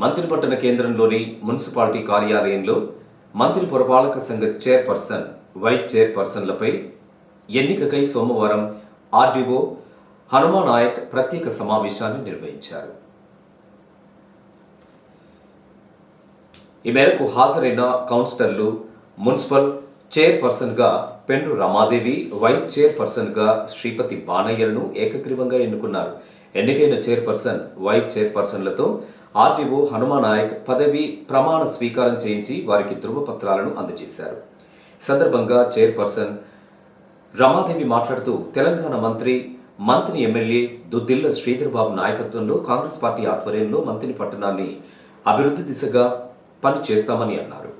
మంత్రిపట్టణ కేంద్రంలోని మున్సిపాలిటీ కార్యాలయంలో మంత్రి పురపాలక సంఘ చైర్పర్సన్ వైస్ చైర్పర్సన్లపై ఎన్నికకై సోమవారం ఆర్డీఓ హనుమా నాయక్ ప్రత్యేక సమావేశాన్ని నిర్వహించారు. ఈ మేరకు హాజరైన కౌన్సిలర్లు మున్సిపల్ చైర్పర్సన్గా పెండు రమాదేవి వైస్ చైర్పర్సన్గా శ్రీపతి బానయ్యలను ఏకగ్రీవంగా ఎన్నుకున్నారు. ఎన్నికైన చైర్పర్సన్ వైస్ చైర్పర్సన్లతో ఆర్డీఓ హనుమా నాయక్ పదవి ప్రమాణ స్వీకారం చేయించి వారికి ధృవపత్రాలను అందజేశారు. సందర్భంగా చైర్పర్సన్ రమాదేవి మాట్లాడుతూ తెలంగాణ మంత్రి మంత్రి ఎమ్మెల్యే దుద్దిల్ల శ్రీధర్బాబు నాయకత్వంలో కాంగ్రెస్ పార్టీ ఆధ్వర్యంలో మంత్రిని పట్టణాన్ని అభివృద్ధి దిశగా పని చేస్తామని అన్నారు.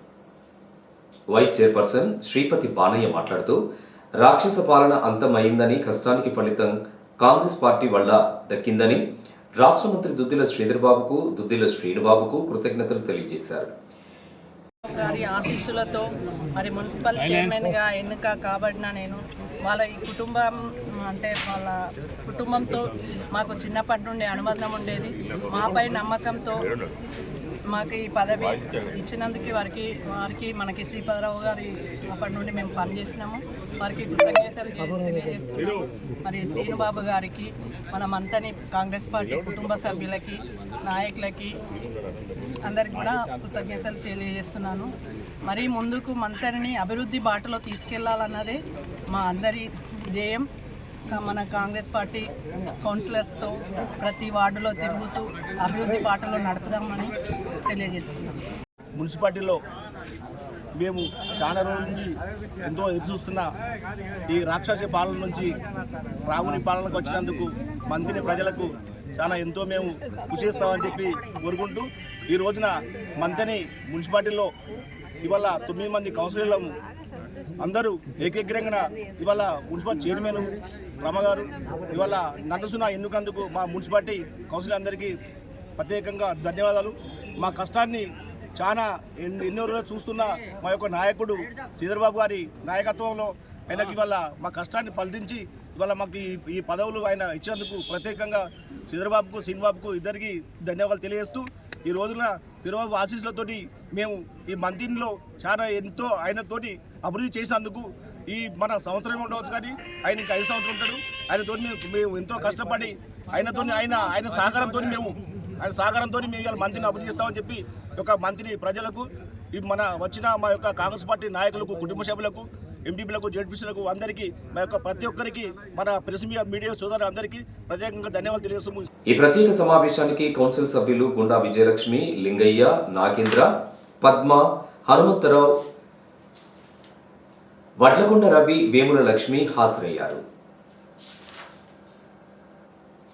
వైస్ చైర్పర్సన్ శ్రీపతి బానయ్య మాట్లాడుతూ రాక్షస పాలన అంతమైందని కష్టానికి ఫలితం కాంగ్రెస్ పార్టీ వల్ల దక్కిందని రాష్ట్ర మంత్రి దుద్దిల శ్రీధర్ బాబుకు దుద్దిల శ్రీనుబాబుకు కృతజ్ఞతలు తెలియజేశారు. గారి ఆశీస్సులతో మరి మున్సిపల్ చైర్మన్గా ఎన్నిక కాబడిన నేను వాళ్ళ ఈ కుటుంబం అంటే వాళ్ళ కుటుంబంతో మాకు చిన్నప్పటి నుండి అనుబంధం ఉండేది. మాపై నమ్మకంతో మాకు ఈ పదవి ఇచ్చినందుకు వారికి వారికి మనకి శ్రీపదరావు గారి అప్పటి నుండి మేము పనిచేసినాము వారికి కృతజ్ఞతలు తెలియజేస్తున్నాము. మరి శ్రీనుబాబు గారికి మనమంతని కాంగ్రెస్ పార్టీ కుటుంబ సభ్యులకి నాయకులకి అందరికి కూడా కృతజ్ఞతలు తెలియజేస్తున్నాను. మరి ముందుకు మంతరిని అభివృద్ధి బాటలో తీసుకెళ్ళాలన్నదే మా అందరి ధ్యేయం. మన కాంగ్రెస్ పార్టీ కౌన్సిలర్స్తో ప్రతి వార్డులో తిరుగుతూ అభివృద్ధి బాటలో నడుపుదామని తెలియజేస్తున్నాం. మున్సిపాలిటీలో మేము చాలా రోజుల నుంచి ఎంతో ఎదురు చూస్తున్న ఈ రాక్షస పాలన నుంచి రాముని పాలనకు వచ్చినందుకు మంత్రిని ప్రజలకు చాలా ఎంతో మేము కృషి చేస్తామని చెప్పి కోరుకుంటూ ఈ రోజున మంత్రిని మున్సిపాలిటీలో ఇవాళ తొమ్మిది మంది కౌన్సిలర్లము అందరూ ఏకగ్రంగా ఇవాళ మున్సిపల్ చైర్మన్ రమగారు ఇవాళ నన్నుసున ఎన్నుకందుకు మా మున్సిపాలిటీ కౌన్సిల్ అందరికీ ప్రత్యేకంగా ధన్యవాదాలు. మా కష్టాన్ని చాలా ఎన్నో రోజులు చూస్తున్న మా యొక్క నాయకుడు శ్రీధర్బాబు గారి నాయకత్వంలో ఆయనకి ఇవాళ మా కష్టాన్ని ఫలించి ఇవాళ మాకు ఈ ఈ పదవులు ఆయన ఇచ్చినందుకు ప్రత్యేకంగా శ్రీధర్బాబుకు శ్రీనిబాబుకు ఇద్దరికి ధన్యవాదాలు తెలియజేస్తూ ఈ రోజున శ్రీధర్బాబు ఆశీస్సులతోటి మేము ఈ మంత్రిలో చాలా ఎంతో ఆయనతోటి అభివృద్ధి చేసినందుకు ఈ మన సంవత్సరం ఉండవచ్చు కానీ ఆయన ఇంకా ఐదు సంవత్సరం ఉంటాడు. ఆయనతో మేము ఎంతో కష్టపడి ఆయనతో ఆయన ఆయన సహకారంతో మేము ఆయన సహకారంతో మేము ఇవాళ మంత్రిని అభివృద్ధి చేస్తామని చెప్పి ఒక మంత్రి మంత్రిని ప్రజలకు మన వచ్చిన మా యొక్క కాంగ్రెస్ పార్టీ నాయకులకు కుటుంబ సభ్యులకు ఎంపీలకు జడ్పీసీలకు అందరికీ మా యొక్క ప్రతి ఒక్కరికి మన ప్రెస్ మీడియా మీడియా సోదరు అందరికీ ప్రత్యేకంగా ధన్యవాదాలు తెలియజేస్తున్నాము. ఈ ప్రత్యేక సమావేశానికి కౌన్సిల్ సభ్యులు గుండా విజయలక్ష్మి లింగయ్య నాగేంద్ర పద్మ హనుమంతరావు వడ్లకొండ రవి వేముల లక్ష్మి హాజరయ్యారు.